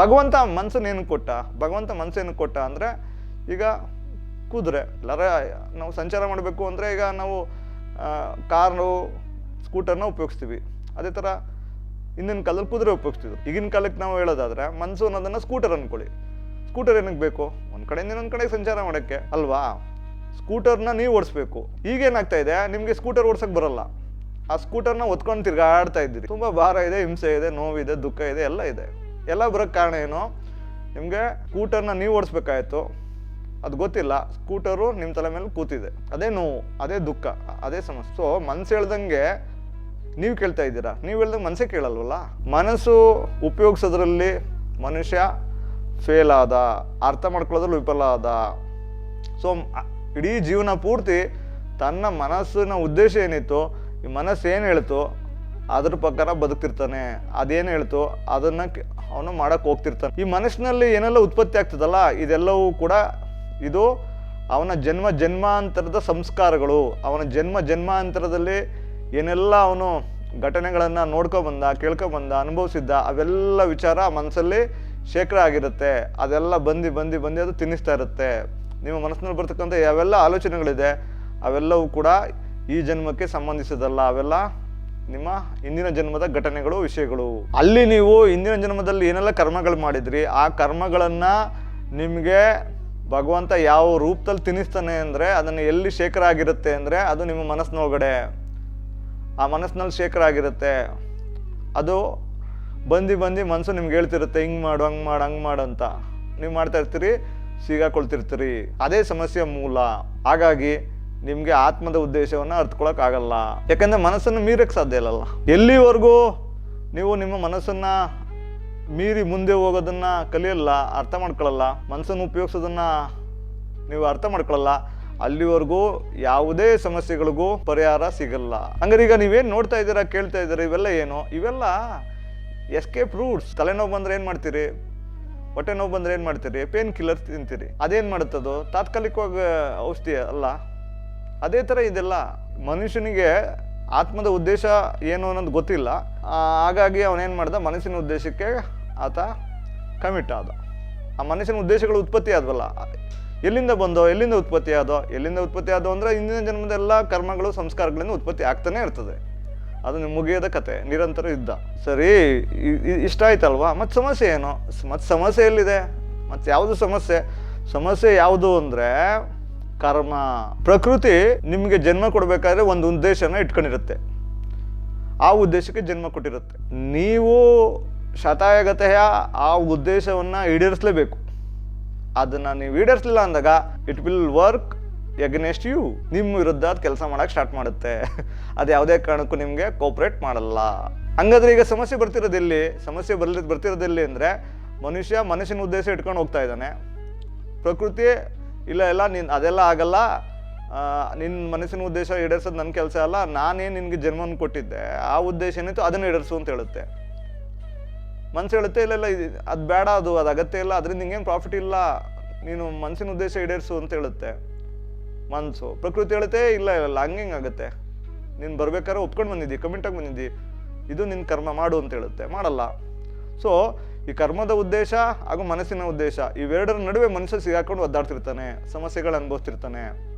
ಭಗವಂತ ಮನಸ್ಸನ್ನೇನು ಕೊಟ್ಟ? ಭಗವಂತ ಮನ್ಸು ಏನು ಕೊಟ್ಟ ಅಂದರೆ ಈಗ ಕುದುರೆ ಎಲ್ಲರ ನಾವು ಸಂಚಾರ ಮಾಡಬೇಕು ಅಂದರೆ ಈಗ ನಾವು ಕಾರು ಸ್ಕೂಟರ್ನ ಉಪಯೋಗಿಸ್ತೀವಿ. ಅದೇ ಥರ ಹಿಂದಿನ ಕಾಲದಲ್ಲಿ ಕುದುರೆ ಉಪಯೋಗಿಸ್ತಿದ್ರು. ಈಗಿನ ಕಾಲಕ್ಕೆ ನಾವು ಹೇಳೋದಾದ್ರೆ ಮನಸ್ಸು ಅನ್ನೋದನ್ನು ಸ್ಕೂಟರ್ ಅಂದ್ಕೊಳ್ಳಿ ಸ್ಕೂಟರ್ ಏನಕ್ಕೆ ಬೇಕು? ಒಂದು ಕಡೆಯಿಂದ ಇನ್ನೊಂದು ಕಡೆಗೆ ಸಂಚಾರ ಮಾಡೋಕ್ಕೆ, ಅಲ್ವಾ? ಸ್ಕೂಟರ್ನ ನೀವು ಓಡಿಸ್ಬೇಕು. ಈಗೇನಾಗ್ತಾ ಇದೆ? ನಿಮಗೆ ಸ್ಕೂಟರ್ ಓಡ್ಸಕ್ಕೆ ಬರಲ್ಲ. ಆ ಸ್ಕೂಟರ್ನ ಒತ್ಕೊಂಡು ತಿರ್ಗಾಡ್ತಾ ಇದ್ದೀರಿ. ತುಂಬ ಭಾರ ಇದೆ, ಹಿಂಸೆ ಇದೆ, ನೋವಿದೆ, ದುಃಖ ಇದೆ, ಎಲ್ಲ ಇದೆ. ಎಲ್ಲ ಬರೋಕ್ಕೆ ಕಾರಣ ಏನು? ನಿಮಗೆ ಸ್ಕೂಟರ್ನ ನೀವು ಓಡಿಸ್ಬೇಕಾಯ್ತು. ಅದು ಗೊತ್ತಿಲ್ಲ. ಸ್ಕೂಟರು ನಿಮ್ಮ ತಲೆ ಮೇಲೆ ಕೂತಿದೆ. ಅದೇ ನೋವು, ಅದೇ ದುಃಖ, ಅದೇ ಸಮಸ್ಯೆ. ಸೊ ಮನ್ಸು ಹೇಳ್ದಂಗೆ ನೀವು ಕೇಳ್ತಾ ಇದ್ದೀರಾ? ನೀವು ಹೇಳ್ದಂಗೆ ಮನಸ್ಸೇ ಕೇಳಲ್ವಲ್ಲ? ಮನಸ್ಸು ಉಪಯೋಗಿಸೋದ್ರಲ್ಲಿ ಮನುಷ್ಯ ಫೇಲ್ ಆದ, ಅರ್ಥ ಮಾಡ್ಕೊಳ್ಳೋದ್ರಲ್ಲಿ ವಿಫಲ ಆದ. ಸೊ ಇಡೀ ಜೀವನ ಪೂರ್ತಿ ತನ್ನ ಮನಸ್ಸಿನ ಉದ್ದೇಶ ಏನಿತ್ತು, ಈ ಮನಸ್ಸು ಏನು ಹೇಳ್ತು? ಅದ್ರ ಪ್ರಕಾರ ಬದುಕ್ತಿರ್ತಾನೆ. ಅದೇನು ಹೇಳ್ತು? ಅದನ್ನ ಅವನು ಮಾಡಕ್ಕೆ ಹೋಗ್ತಿರ್ತಾನೆ. ಈ ಮನಸ್ಸಿನಲ್ಲಿ ಏನೆಲ್ಲ ಉತ್ಪತ್ತಿ ಆಗ್ತದಲ್ಲ, ಇದೆಲ್ಲವೂ ಕೂಡ ಇದು ಅವನ ಜನ್ಮ ಜನ್ಮಾಂತರದ ಸಂಸ್ಕಾರಗಳು. ಅವನ ಜನ್ಮ ಜನ್ಮಾಂತರದಲ್ಲಿ ಏನೆಲ್ಲ ಅವನು ಘಟನೆಗಳನ್ನು ಕೇಳ್ಕೊ ಬಂದ, ಅನುಭವಿಸಿದ್ದ, ಅವೆಲ್ಲ ವಿಚಾರ ಮನಸ್ಸಲ್ಲಿ ಶೇಖರ ಆಗಿರುತ್ತೆ. ಅದೆಲ್ಲ ಬಂದು ಬಂದು ಬಂದು ಅದು ತಿನ್ನಿಸ್ತಾ ಇರುತ್ತೆ. ನಿಮ್ಮ ಮನಸ್ಸಿನಲ್ಲಿ ಬರ್ತಕ್ಕಂಥ ಯಾವೆಲ್ಲ ಆಲೋಚನೆಗಳಿದೆ, ಅವೆಲ್ಲವೂ ಕೂಡ ಈ ಜನ್ಮಕ್ಕೆ ಸಂಬಂಧಿಸಿದಲ್ಲ. ಅವೆಲ್ಲ ನಿಮ್ಮ ಹಿಂದಿನ ಜನ್ಮದ ಘಟನೆಗಳು, ವಿಷಯಗಳು. ಅಲ್ಲಿ ನೀವು ಹಿಂದಿನ ಜನ್ಮದಲ್ಲಿ ಏನೆಲ್ಲ ಕರ್ಮಗಳು ಮಾಡಿದ್ರಿ, ಆ ಕರ್ಮಗಳನ್ನು ನಿಮಗೆ ಭಗವಂತ ಯಾವ ರೂಪದಲ್ಲಿ ತಿನ್ನಿಸ್ತಾನೆ ಅಂದರೆ ಅದನ್ನು ಎಲ್ಲಿ ಶೇಖರ ಆಗಿರುತ್ತೆ ಅಂದರೆ ಅದು ನಿಮ್ಮ ಮನಸ್ಸಿನೊಳಗಡೆ. ಆ ಮನಸ್ಸಿನಲ್ಲಿ ಶೇಖರ ಆಗಿರುತ್ತೆ. ಅದು ಬಂದು ಬಂದು ಮನಸ್ಸು ನಿಮ್ಗೆ ಹೇಳ್ತಿರುತ್ತೆ, ಹಿಂಗೆ ಮಾಡು, ಹಂಗೆ ಮಾಡು ಹಂಗೆ ಮಾಡು ಅಂತ. ನೀವು ಮಾಡ್ತಾ ಇರ್ತೀರಿ, ಸಿಗಾಕೊಳ್ತಿರ್ತೀರಿ. ಅದೇ ಸಮಸ್ಯೆ ಮೂಲ. ಹಾಗಾಗಿ ನಿಮಗೆ ಆತ್ಮದ ಉದ್ದೇಶವನ್ನು ಅರ್ಥಕೊಳಕ್ಕಾಗಲ್ಲ ಯಾಕಂದರೆ ಮನಸ್ಸನ್ನು ಮೀರಕ್ಕೆ ಸಾಧ್ಯ ಇಲ್ಲಲ್ಲ. ಎಲ್ಲಿವರೆಗೂ ನೀವು ನಿಮ್ಮ ಮನಸ್ಸನ್ನು ಮೀರಿ ಮುಂದೆ ಹೋಗೋದನ್ನ ಕಲಿಯಲ್ಲ, ಅರ್ಥ ಮಾಡ್ಕೊಳ್ಳಲ್ಲ, ಮನಸ್ಸನ್ನು ಉಪಯೋಗಿಸೋದನ್ನ ನೀವು ಅರ್ಥ ಮಾಡ್ಕೊಳ್ಳಲ್ಲ, ಅಲ್ಲಿವರೆಗೂ ಯಾವುದೇ ಸಮಸ್ಯೆಗಳಿಗೂ ಪರಿಹಾರ ಸಿಗಲ್ಲ. ಹಂಗಾರೆ ಈಗ ನೀವೇನು ನೋಡ್ತಾ ಇದ್ದೀರಾ, ಕೇಳ್ತಾ ಇದ್ದೀರಾ, ಇವೆಲ್ಲ ಏನು? ಇವೆಲ್ಲ ಎಸ್ಕೇಪ್ ರೂಟ್ಸ್ ತಲೆನೋವು ಬಂದ್ರೆ ಏನು ಮಾಡ್ತೀರಿ? ಹೊಟ್ಟೆ ನೋವು ಬಂದ್ರೆ ಏನು ಮಾಡ್ತೀರಿ? ಪೇನ್ ಕಿಲ್ಲರ್ ತಿಂತೀರಿ. ಅದೇನು ಮಾಡುತ್ತದು? ತಾತ್ಕಾಲಿಕವಾಗಿ ಔಷಧಿ ಅಲ್ಲ? ಅದೇ ಥರ ಇದೆಲ್ಲ ಮನುಷ್ಯನಿಗೆ ಆತ್ಮದ ಉದ್ದೇಶ ಏನು ಅನ್ನೋದು ಗೊತ್ತಿಲ್ಲ. ಹಾಗಾಗಿ ಅವನೇನು ಮಾಡ್ದ? ಮನಸ್ಸಿನ ಉದ್ದೇಶಕ್ಕೆ ಆತ ಕಮಿಟ್ ಆದ. ಆ ಮನಸ್ಸಿನ ಉದ್ದೇಶಗಳು ಉತ್ಪತ್ತಿ ಆದ್ವಲ್ಲ? ಎಲ್ಲಿಂದ ಬಂದೋ, ಎಲ್ಲಿಂದ ಉತ್ಪತ್ತಿ ಆದೋ, ಎಲ್ಲಿಂದ ಉತ್ಪತ್ತಿ ಆದೋ ಅಂದರೆ ಹಿಂದಿನ ಜನ್ಮದ ಎಲ್ಲ ಕರ್ಮಗಳು, ಸಂಸ್ಕಾರಗಳಿಂದ ಉತ್ಪತ್ತಿ ಆಗ್ತಾನೆ ಇರ್ತದೆ. ಅದು ನಿಮ್ ಮುಗಿಯದ ಕತೆ, ನಿರಂತರ ಯುದ್ಧ. ಸರಿ ಇಷ್ಟ ಆಯ್ತಲ್ವಾ? ಮತ್ತು ಸಮಸ್ಯೆ ಏನು? ಮತ್ತು ಸಮಸ್ಯೆ ಎಲ್ಲಿದೆ? ಮತ್ತು ಯಾವುದು ಸಮಸ್ಯೆ? ಸಮಸ್ಯೆ ಯಾವುದು ಅಂದರೆ ಕರ್ಮ. ಪ್ರಕೃತಿ ನಿಮಗೆ ಜನ್ಮ ಕೊಡಬೇಕಾದ್ರೆ ಒಂದು ಉದ್ದೇಶನ ಇಟ್ಕೊಂಡಿರುತ್ತೆ. ಆ ಉದ್ದೇಶಕ್ಕೆ ಜನ್ಮ ಕೊಟ್ಟಿರುತ್ತೆ. ನೀವು ಶತಾಯಗತೆಯ ಆ ಉದ್ದೇಶವನ್ನು ಈಡೇರಿಸಲೇಬೇಕು. ಅದನ್ನು ನೀವು ಈಡೇರಿಸಲಿಲ್ಲ ಅಂದಾಗ it will work against you ನಿಮ್ಮ ವಿರುದ್ಧ ಅದು ಕೆಲಸ ಮಾಡೋಕೆ ಸ್ಟಾರ್ಟ್ ಮಾಡುತ್ತೆ. ಅದು ಯಾವುದೇ ಕಾರಣಕ್ಕೂ ನಿಮಗೆ ಕೋಪ್ರೇಟ್ ಮಾಡಲ್ಲ. ಹಂಗಾದ್ರೆ ಈಗ ಸಮಸ್ಯೆ ಬರ್ತಿರೋದಿಲ್ಲಿ ಸಮಸ್ಯೆ ಬರ್ಲಿ ಬರ್ತಿರೋದಿಲ್ಲಿ ಅಂದರೆ, ಮನುಷ್ಯ ಮನುಷ್ಯನ ಉದ್ದೇಶ ಇಟ್ಕೊಂಡು ಹೋಗ್ತಾ ಇದ್ದಾನೆ. ಪ್ರಕೃತಿ ಇಲ್ಲ ಇಲ್ಲ ನಿನ್ನ ಅದೆಲ್ಲ ಆಗಲ್ಲ. ನಿನ್ನ ಮನಸ್ಸಿನ ಉದ್ದೇಶ ಈಡೇರ್ಸೋದು ನನ್ನ ಕೆಲಸ ಅಲ್ಲ ನಾನೇನು ನಿನಗೆ ಜನ್ಮವನ್ನು ಕೊಟ್ಟಿದ್ದೆ. ಆ ಉದ್ದೇಶ ಏನಿತ್ತು ಅದನ್ನು ಈಡೇರಿಸು ಅಂತ ಹೇಳುತ್ತೆ. ಮನ್ಸು ಹೇಳುತ್ತೆ, ಇಲ್ಲ ಇಲ್ಲ ಅದು ಬೇಡ, ಅದು ಅದು ಅಗತ್ಯ ಇಲ್ಲ, ಅದರಿಂದ ನಿಂಗೇನು ಪ್ರಾಫಿಟ್ ಇಲ್ಲ, ನೀನು ಮನಸ್ಸಿನ ಉದ್ದೇಶ ಈಡೇರಿಸು ಅಂತ ಹೇಳುತ್ತೆ. ಮನಸ್ಸು ಪ್ರಕೃತಿ ಹೇಳುತ್ತೆ, ಇಲ್ಲ ಇಲ್ಲ ಹಂಗೆ ಆಗುತ್ತೆ. ನೀನು ಬರ್ಬೇಕಾದ್ರೆ ಒಪ್ಕೊಂಡು ಬಂದಿದ್ದಿ ಕಮೆಂಟಾಗಿ ಬಂದಿದ್ದಿ. ಇದು ನಿನ್ನ ಕರ್ಮ ಮಾಡು ಅಂತ ಹೇಳುತ್ತೆ. ಮಾಡಲ್ಲ. ಸೊ ಈ ಕರ್ಮದ ಉದ್ದೇಶ ಹಾಗೂ ಮನಸ್ಸಿನ ಉದ್ದೇಶ ಇವೆರಡರ ನಡುವೆ ಮನುಷ್ಯ ಸಿಗಾಕೊಂಡು ಒದ್ದಾಡ್ತಿರ್ತಾನೆ ಸಮಸ್ಯೆಗಳು ಅನುಭವಿಸ್ತಿರ್ತಾನೆ.